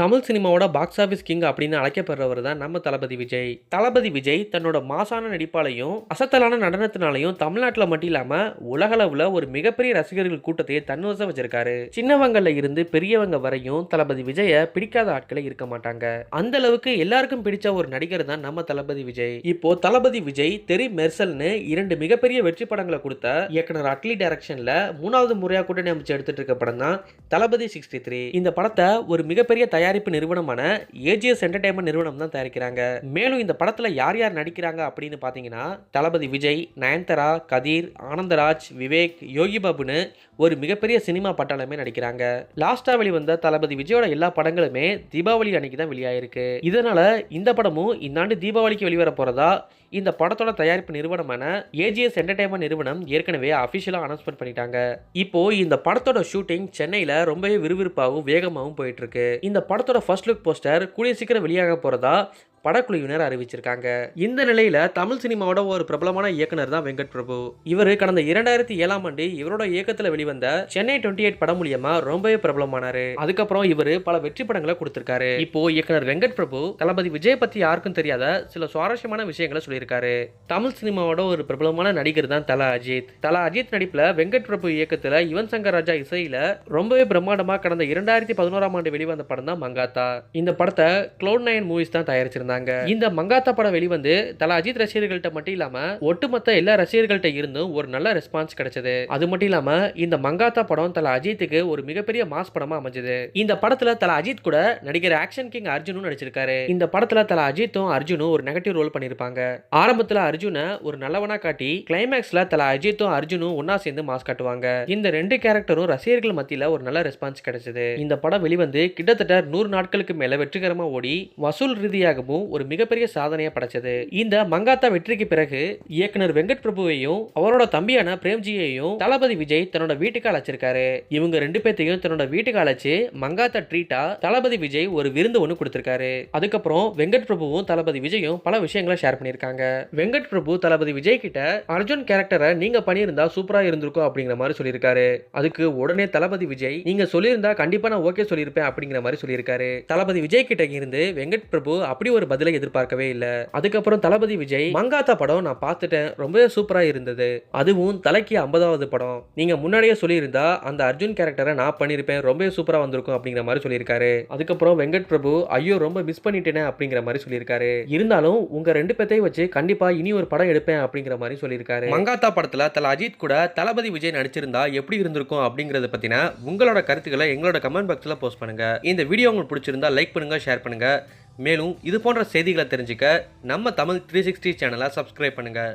தமிழ் சினிமாவோட box office king அப்படின்னு அழைக்கப்படுறவர் தான் நம்ம தளபதி விஜய். தளபதி விஜய் தன்னோட மாசான நடிப்பாலையும் அசத்தலான நடனத்தினாலையும் தமிழ்நாட்டில் மட்டும் இல்லாமல் உலகளவில் ஒரு மிகப்பெரிய ரசிகர்கள் கூட்டத்தையே தன்வசம் வச்சிருக்காரு. சின்னவங்கள்ல இருந்து பெரியவங்க வரையும் தளபதி விஜய பிடிக்காத ஆட்களே இருக்க மாட்டாங்க. அந்த அளவுக்கு எல்லாருக்கும் பிடிச்ச ஒரு நடிகர் தான் நம்ம தளபதி விஜய். இப்போ தளபதி விஜய் தெரி மெர்சல்னு இரண்டு மிகப்பெரிய வெற்றி படங்களை கொடுத்த இயக்குனர் அட்லி டைரக்ஷன்ல மூணாவது முறையாக கூட்டணி அமைச்சு எடுத்துட்டு இருக்க படம் தான் தளபதி சிக்ஸ்டி த்ரீ. இந்த படத்தை ஒரு மிகப்பெரிய தயார் தயாரிப்பு நிறுவனமான ஏஜிஎஸ் என்டர்டைன்மெண்ட் நிறுவனம் தான் தயாரிக்கிறாங்க. மேலும் இந்த படத்துல யார் யார் நடிக்கிறாங்க அப்படின்னு பாத்தீங்கன்னா தளபதி விஜய் நயன்தாரா கதீர் ஆனந்தராஜ் விவேக் யோகி பாபுன்னு ஒரு மிகப்பெரிய சினிமா பட்டாளமே நடிக்கிறாங்க. லாஸ்டா வெளிவந்த தளபதி விஜயோட எல்லா படங்களுமே தீபாவளி அன்னைக்கு தான் வெளியாயிருக்கு. இதனால இந்த படமும் இந்த ஆண்டு தீபாவளிக்கு வெளிவர போறதா இந்த படத்தோட தயாரிப்பு நிறுவனமான ஏஜிஎஸ் என்டர்டைன்மெண்ட் நிறுவனம் ஏற்கனவே அஃபிஷியலாக அனௌன்ஸ்மெண்ட் பண்ணிட்டாங்க. இப்போ இந்த படத்தோட ஷூட்டிங் சென்னையில் ரொம்பவே விறுவிறுப்பாகவும் வேகமாகவும் போயிட்டு இருக்கு. இந்த படத்தோட ஃபர்ஸ்ட் லுக் போஸ்டர் கூடிய சீக்கிரம் வெளியாக போகிறதா படக்குழுவினர் அறிவிச்சிருக்காங்க. இந்த நிலையில தமிழ் சினிமாவோட ஒரு பிரபலமான இயக்குனர் தான் வெங்கட் பிரபு. இவர் கடந்த இரண்டாயிரத்தி ஏழாம் ஆண்டு இவரோட இயக்கத்துல வெளிவந்த சென்னை டுவெண்ட்டி எயிட் படம் மூலியமா ரொம்பவே பிரபலமானாரு. அதுக்கப்புறம் இவர் பல வெற்றி படங்களை கொடுத்திருக்காரு. இப்போ இயக்குனர் வெங்கட் பிரபு தளபதி விஜய் பத்தி யாருக்கும் தெரியாத சில சுவாரஸ்யமான விஷயங்களை சொல்லியிருக்காரு. தமிழ் சினிமாவோட ஒரு பிரபலமான நடிகர் தான் தலா அஜித். தலா அஜித் நடிப்புல வெங்கட் பிரபு இயக்கத்துல யுவன் சங்கர் ராஜா இசையில ரொம்பவே பிரம்மாண்டமா கடந்த இரண்டாயிரத்தி பதினோராம் ஆண்டு வெளிவந்த படம் தான் மங்காத்தா. இந்த படத்தை க்ளோட் நைன் மூவிஸ் தான் தயாரிச்சிருந்தாங்க. இந்த மங்காத்தா படம் வெளிவந்து தல அஜித் ரசிகர்கள்ட்ட மட்டும் இல்லாம ஒட்டுமொத்த எல்லா ரசிகர்கள்ட்ட இருந்தும் ஒரு நல்ல ரெஸ்பான்ஸ் கிடைச்சது. அது மட்டும் இல்லாம இந்த மங்காத்தா படம் தலா அஜித்துக்கு ஒரு மிகப்பெரிய மாஸ் படமா அமைஞ்சது. இந்த படத்துல தல அஜித் கூட நடிகர் ஆக்ஷன் கிங் அர்ஜுனும் நடிச்சிருக்காரு. இந்த படத்துல தல அஜித்தும் அர்ஜுனும் ஒரு நெகட்டிவ் ரோல் பண்ணிருப்பாங்க. ஆரம்பத்துல அர்ஜுனை ஒரு நல்லவனா காட்டி கிளைமேக்ஸ்ல தலா அஜித்தும் அர்ஜுனும் ஒன்னா சேர்ந்து மாஸ் காட்டுவாங்க. இந்த ரெண்டு கேரக்டரும் ரசிகர்கள் மத்தியில ஒரு நல்ல ரெஸ்பான்ஸ் கிடைச்சது. இந்த படம் வெளிவந்து கிட்டத்தட்ட நூறு நாட்களுக்கு மேல வெற்றிகரமா ஓடி வசூல் ரீதியாகவும் ஒரு மிகப்பெரிய சாதனையை படைச்சது. இந்த மங்காத்தா வெற்றிக்கு பிறகு இயக்குனர் வெங்கட் பிரபுவையும் அவரோட தம்பியான பிரேம்ஜியையும் தளபதி விஜய் தன்னோட வீட்டுக்கு அழைச்சிருக்காரு இவங்க ரெண்டு பேர்த்தையும் தன்னோட வீட்டுக்கு அழைச்சு மங்காத்தா ட்ரீட்டா தளபதி விஜய் ஒரு விருந்து ஒன்று கொடுத்திருக்காரு. அதுக்கப்புறம் வெங்கட் பிரபுவும் தளபதி விஜயும் பல விஷயங்களை ஷேர் பண்ணியிருக்காங்க. வெங்கட் பிரபு தளபதி விஜய் கிட்ட அர்ஜுன் கேரக்டரை நீங்க பண்ணியிருந்தா சூப்பரா இருந்திருக்கும் அப்படிங்கிற மாதிரி சொல்லியிருக்காரு. அதுக்கு உடனே தளபதி விஜய் நீங்க சொல்லியிருந்தா கண்டிப்பா நான் ஓகே சொல்லியிருப்பேன் அப்படிங்கிற மாதிரி சொல்லியிருக்காரு. தளபதி விஜய் கிட்ட இருந்து வெங்கட் பிரபு அப்படி ஒரு பதிலை எதிர்பார்க்கவே இல்லை. அதுக்கப்புறம் தளபதி விஜய் மங்காத்தா படம் நான் பார்த்துட்டேன். ரொம்பவே சூப்பரா இருந்தது. அதுவும் தலைக்கு ஐம்பதாவது படம். நீங்க முன்னாடியே சொல்லியிருந்தா அந்த அர்ஜுன் கேரக்டரை நான் பண்ணியிருப்பேன். ரொம்பவே சூப்பரா வந்திருக்கும் அப்படிங்கிற மாதிரி சொல்லியிருக்காரு. அதுக்கப்புறம் வெங்கட் பிரபு ஐயோ ரொம்ப மிஸ் பண்ணிட்டேனே அப்படிங்கிற மாதிரி சொல்லியிருக்காரு. இருந்தாலும் உங்க ரெண்டு பேர்த்தையும் வச்சு கண்டிப்பா இனி ஒரு படம் எடுப்பேன் அப்படிங்கிற மாதிரி சொல்லியிருக்காரு. மங்காத்தா படத்துல தல அஜித் கூட தளபதி விஜய் நடிச்சிருந்தா எப்படி இருந்திருக்கும் அப்படிங்கறத பத்தின உங்களோட கருத்துக்களை எங்களோட கமெண்ட் பாக்ஸ்ல போஸ்ட் பண்ணுங்க. இந்த வீடியோ உங்களுக்கு பிடிச்சிருந்தா லைக் பண்ணுங்க ஷேர் பண்ணுங்க. மேலும் இது போன்ற செய்திகளை தெரிஞ்சுக்க நம்ம தமிழ் த்ரீ சிக்ஸ்டி சேனலை சப்ஸ்கிரைப் பண்ணுங்கள்